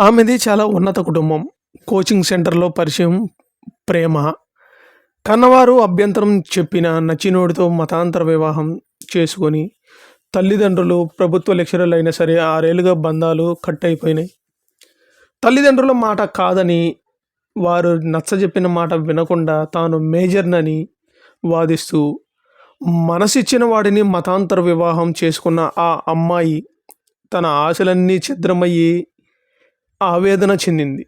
ఆమెది చాలా ఉన్నత కుటుంబం. కోచింగ్ సెంటర్లో పరిచయం ప్రేమ. కన్నవారు అభ్యంతరం చెప్పిన నచ్చినోడితో మతాంతర వివాహం చేసుకొని తల్లిదండ్రులు ప్రభుత్వ లెక్చరర్లు అయినా సరే ఆరేళ్ళుగా బంధాలు కట్ అయిపోయినాయి. తల్లిదండ్రుల మాట కాదని వారు నచ్చజెప్పిన మాట వినకుండా తాను మేజర్నని వాదిస్తూ మనసిచ్చిన వాడిని మతాంతర వివాహం చేసుకున్న ఆ అమ్మాయి తన ఆశలన్నీ ఛిద్రమయ్యి ఆవేదన చెందింది.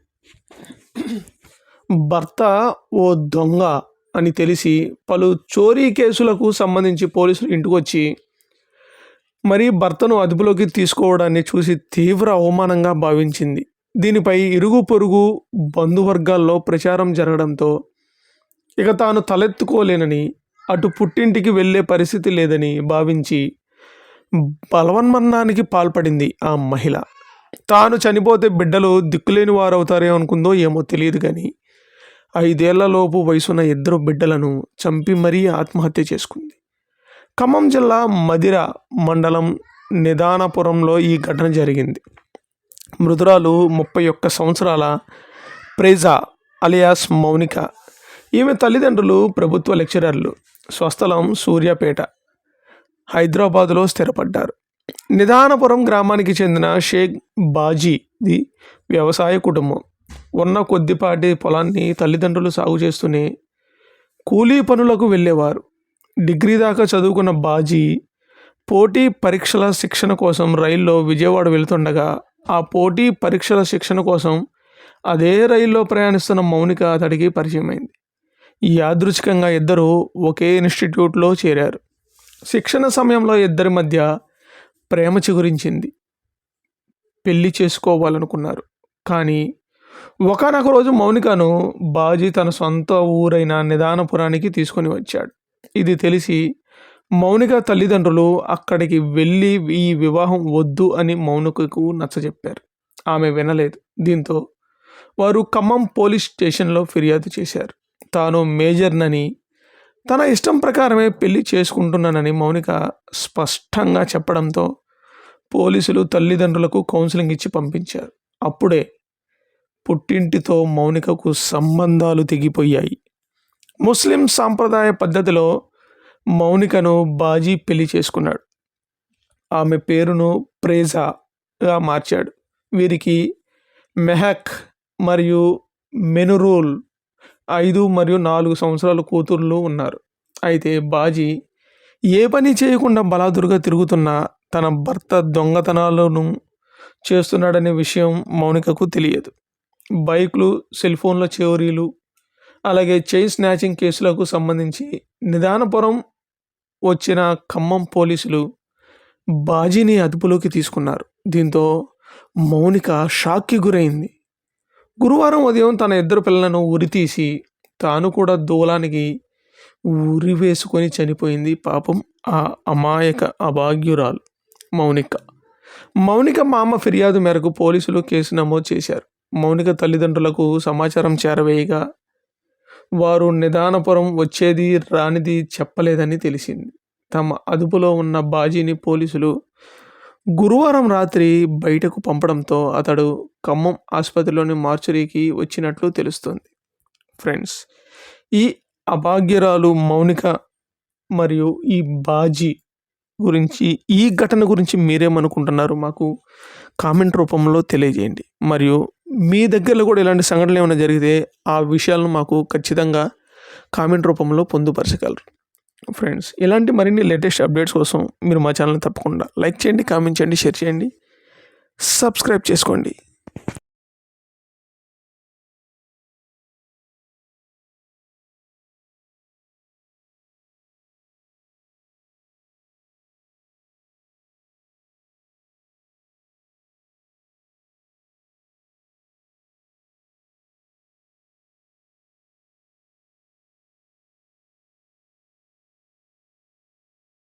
భర్త ఓ దొంగ అని తెలిసి పలు చోరీ కేసులకు సంబంధించి పోలీసులు ఇంటికి వచ్చి మరి భర్తను అదుపులోకి తీసుకోవడాన్ని చూసి తీవ్ర అవమానంగా భావించింది. దీనిపై ఇరుగు పొరుగు బంధువర్గాల్లో ప్రచారం జరగడంతో ఇక తాను తలెత్తుకోలేనని అటు పుట్టింటికి వెళ్ళే పరిస్థితి లేదని భావించి బలవన్మరణానికి పాల్పడింది ఆ మహిళ. తాను చనిపోతే బిడ్డలు దిక్కులేని వారు అవుతారేమో అనుకుందో ఏమో తెలియదు కానీ ఐదేళ్ళలోపు వయసున్న ఇద్దరు బిడ్డలను చంపి మరీ ఆత్మహత్య చేసుకుంది. ఖమ్మం జిల్లా మదిర మండలం నిదానపురంలో ఈ ఘటన జరిగింది. మృదురాలు ముప్పై ఒక్క సంవత్సరాల ప్రేజా అలియాస్ మౌనిక. ఈమె తల్లిదండ్రులు ప్రభుత్వ లెక్చరర్లు. స్వస్థలం సూర్యాపేట. హైదరాబాదులో స్థిరపడ్డారు. నిదానపురం గ్రామానికి చెందిన షేక్ బాజీది వ్యవసాయ కుటుంబం. ఉన్న కొద్దిపాటి పొలాన్ని తల్లిదండ్రులు సాగు చేస్తూనే కూలీ పనులకు వెళ్ళేవారు. డిగ్రీ దాకా చదువుకున్న బాజీ పోటీ పరీక్షల శిక్షణ కోసం రైల్లో విజయవాడ వెళ్తుండగా ఆ పోటీ పరీక్షల శిక్షణ కోసం అదే రైల్లో ప్రయాణిస్తున్న మౌనిక అతడికి పరిచయమైంది. యాదృచ్ఛికంగా ఇద్దరు ఒకే ఇన్స్టిట్యూట్లో చేరారు. శిక్షణ సమయంలో ఇద్దరి మధ్య ప్రేమ చిగురించింది. పెళ్ళి చేసుకోవాలనుకున్నారు. కానీ ఒకనొక రోజు మౌనికను బాజీ తన సొంత ఊరైన నిదానపురానికి తీసుకొని వచ్చాడు. ఇది తెలిసి మౌనిక తల్లిదండ్రులు అక్కడికి వెళ్ళి ఈ వివాహం వద్దు అని మౌనికకు నచ్చజెప్పారు. ఆమె వినలేదు. దీంతో వారు ఖమ్మం పోలీస్ స్టేషన్లో ఫిర్యాదు చేశారు. తాను మేజర్నని తన ఇష్టం ప్రకారమే పెళ్ళి చేసుకుంటున్నానని మౌనిక స్పష్టంగా చెప్పడంతో పోలీసులు తల్లిదండ్రులకు కౌన్సిలింగ్ ఇచ్చి పంపించారు. అప్పుడే పుట్టింటితో మౌనికకు సంబంధాలు తెగిపోయాయి. ముస్లిం సాంప్రదాయ పద్ధతిలో మౌనికను బాజీ పెళ్ళి చేసుకున్నాడు. ఆమె పేరును ప్రేజాగా మార్చాడు. వీరికి మెహక్ మరియు మెనురూల్ ఐదు మరియు నాలుగు సంవత్సరాల కూతుర్లు ఉన్నారు. అయితే బాజీ ఏ పని చేయకుండా బలాదురుగా తిరుగుతున్న తన భర్త దొంగతనాలను చేస్తున్నాడనే విషయం మౌనికకు తెలియదు. బైక్లు సెల్ ఫోన్ల చోరీలు అలాగే చైన్ స్నాచింగ్ కేసులకు సంబంధించి నిదానపురం వచ్చిన ఖమ్మం పోలీసులు బాజీని అదుపులోకి తీసుకున్నారు. దీంతో మౌనిక షాక్కి గురైంది. గురువారం ఉదయం తన ఇద్దరు పిల్లలను ఉరితీసి తాను కూడా దూలానికి ఉరి వేసుకొని చనిపోయింది పాపం ఆ అమాయక అభాగ్యురాలు. మౌనిక. మౌనిక మామ ఫిర్యాదు మేరకు పోలీసులు కేసు నమోదు చేశారు. మౌనిక తల్లిదండ్రులకు సమాచారం చేరవేయగా వారు నిదానపురం వచ్చేది రానిది చెప్పలేదని తెలిసింది. తమ అదుపులో ఉన్న బాజీని పోలీసులు గురువారం రాత్రి బయటకు పంపడంతో అతడు ఖమ్మం ఆసుపత్రిలోని మార్చురీకి వచ్చినట్లు తెలుస్తుంది. ఫ్రెండ్స్ ఈ అభాగ్యరాలు మౌనిక మరియు ఈ బాజీ గురించి ఈ ఘటన గురించి మీరేమనుకుంటున్నారు మాకు కామెంట్ రూపంలో తెలియజేయండి. మరియు మీ దగ్గరలో కూడా ఇలాంటి సంఘటనలు ఏమైనా జరిగితే ఆ విషయాలను మాకు ఖచ్చితంగా కామెంట్ రూపంలో పొందుపరచగలరు. ఫ్రెండ్స్ ఇలాంటి మరిన్ని లేటెస్ట్ అప్డేట్స్ కోసం మీరు మా ఛానల్ని తప్పకుండా లైక్ చేయండి కామెంట్ చేయండి షేర్ చేయండి సబ్స్క్రైబ్ చేసుకోండి.